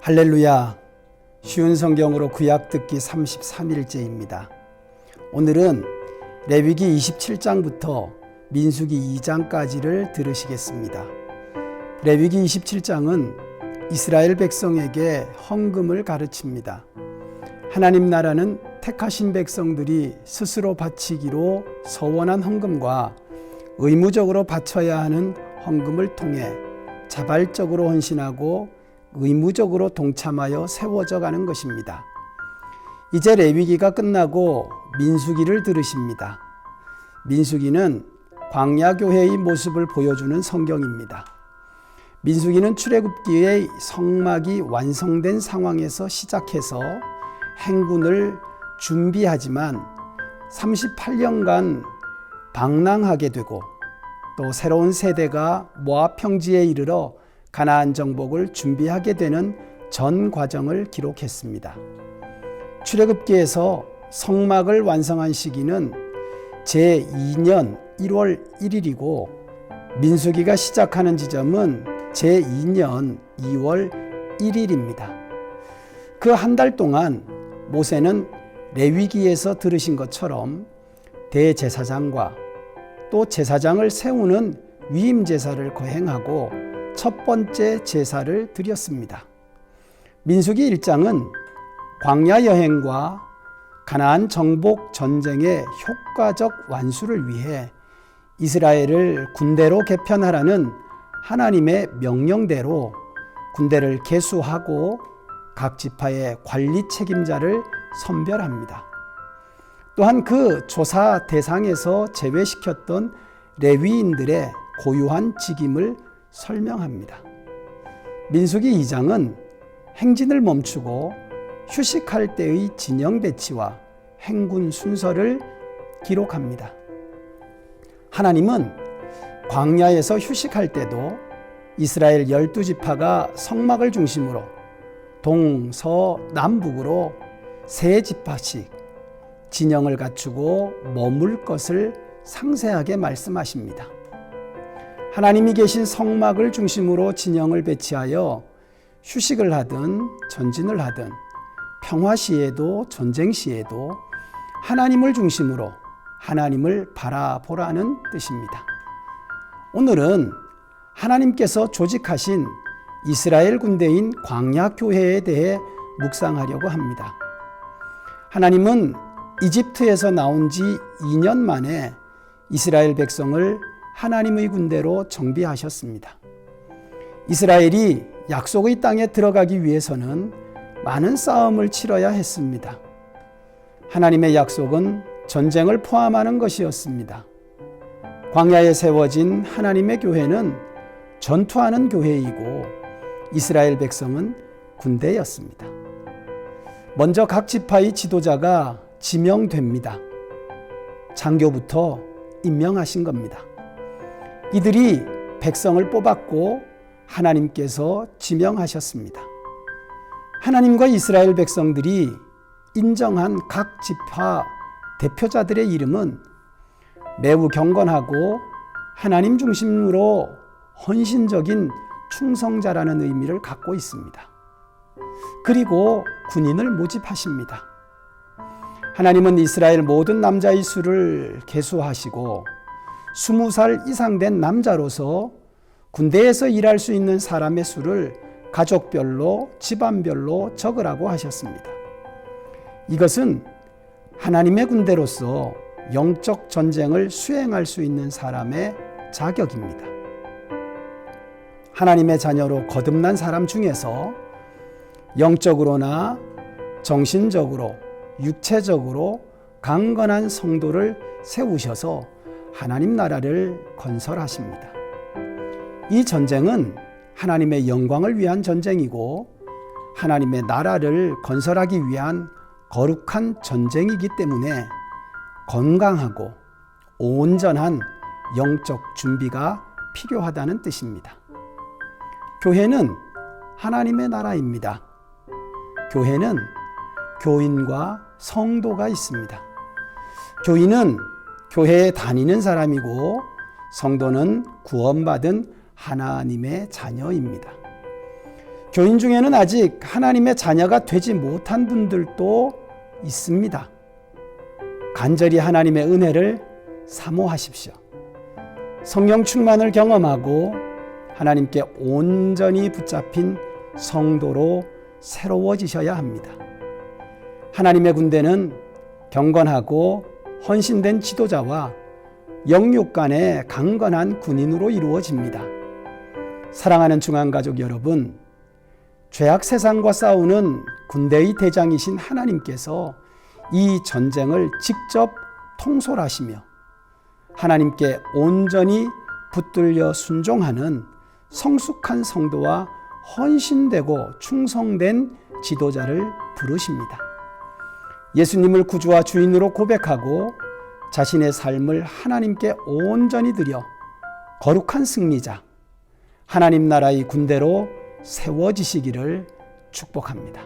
할렐루야. 쉬운 성경으로 구약 듣기 33일째입니다. 오늘은 레위기 27장부터 민수기 2장까지를 들으시겠습니다. 레위기 27장은 이스라엘 백성에게 헌금을 가르칩니다. 하나님 나라는 택하신 백성들이 스스로 바치기로 서원한 헌금과 의무적으로 바쳐야 하는 헌금을 통해 자발적으로 헌신하고 의무적으로 동참하여 세워져 가는 것입니다. 이제 레위기가 끝나고 민수기를 들으십니다. 민수기는 광야 교회의 모습을 보여주는 성경입니다. 민수기는 출애굽기의 성막이 완성된 상황에서 시작해서 행군을 준비하지만 38년간 방랑하게 되고 또 새로운 세대가 모압 평지에 이르러 가나안 정복을 준비하게 되는 전 과정을 기록했습니다. 출애굽기에서 성막을 완성한 시기는 제2년 1월 1일이고 민수기가 시작하는 지점은 제2년 2월 1일입니다. 그 한 달 동안 모세는 레위기에서 들으신 것처럼 대제사장과 또 제사장을 세우는 위임 제사를 거행하고 첫 번째 제사를 드렸습니다. 민수기 1장은 광야 여행과 가나안 정복 전쟁의 효과적 완수를 위해 이스라엘을 군대로 개편하라는 하나님의 명령대로 군대를 개수하고 각 지파의 관리 책임자를 선별합니다. 또한 그 조사 대상에서 제외시켰던 레위인들의 고유한 직임을 설명합니다. 민수기 2장은 행진을 멈추고 휴식할 때의 진영 배치와 행군 순서를 기록합니다. 하나님은 광야에서 휴식할 때도 이스라엘 열두 지파가 성막을 중심으로 동서 남북으로 세 지파씩 진영을 갖추고 머물 것을 상세하게 말씀하십니다. 하나님이 계신 성막을 중심으로 진영을 배치하여 휴식을 하든 전진을 하든 평화 시에도 전쟁 시에도 하나님을 중심으로 하나님을 바라보라는 뜻입니다. 오늘은 하나님께서 조직하신 이스라엘 군대인 광야 교회에 대해 묵상하려고 합니다. 하나님은 이집트에서 나온 지 2년 만에 이스라엘 백성을 하나님의 군대로 정비하셨습니다. 이스라엘이 약속의 땅에 들어가기 위해서는 많은 싸움을 치러야 했습니다. 하나님의 약속은 전쟁을 포함하는 것이었습니다. 광야에 세워진 하나님의 교회는 전투하는 교회이고 이스라엘 백성은 군대였습니다. 먼저 각 지파의 지도자가 지명됩니다. 장교부터 임명하신 겁니다. 이들이 백성을 뽑았고 하나님께서 지명하셨습니다. 하나님과 이스라엘 백성들이 인정한 각 지파 대표자들의 이름은 매우 경건하고 하나님 중심으로 헌신적인 충성자라는 의미를 갖고 있습니다. 그리고 군인을 모집하십니다. 하나님은 이스라엘 모든 남자의 수를 계수하시고 스무 살 이상 된 남자로서 군대에서 일할 수 있는 사람의 수를 가족별로 집안별로 적으라고 하셨습니다. 이것은 하나님의 군대로서 영적 전쟁을 수행할 수 있는 사람의 자격입니다. 하나님의 자녀로 거듭난 사람 중에서 영적으로나 정신적으로 육체적으로 강건한 성도를 세우셔서 하나님 나라를 건설하십니다. 이 전쟁은 하나님의 영광을 위한 전쟁이고 하나님의 나라를 건설하기 위한 거룩한 전쟁이기 때문에 건강하고 온전한 영적 준비가 필요하다는 뜻입니다. 교회는 하나님의 나라입니다. 교회는 교인과 성도가 있습니다. 교인은 교회에 다니는 사람이고 성도는 구원받은 하나님의 자녀입니다. 교인 중에는 아직 하나님의 자녀가 되지 못한 분들도 있습니다. 간절히 하나님의 은혜를 사모하십시오. 성령 충만을 경험하고 하나님께 온전히 붙잡힌 성도로 새로워지셔야 합니다. 하나님의 군대는 경건하고 헌신된 지도자와 영육 간의 강건한 군인으로 이루어집니다. 사랑하는 중앙가족 여러분, 죄악 세상과 싸우는 군대의 대장이신 하나님께서 이 전쟁을 직접 통솔하시며 하나님께 온전히 붙들려 순종하는 성숙한 성도와 헌신되고 충성된 지도자를 부르십니다. 예수님을 구주와 주인으로 고백하고 자신의 삶을 하나님께 온전히 드려 거룩한 승리자, 하나님 나라의 군대로 세워지시기를 축복합니다.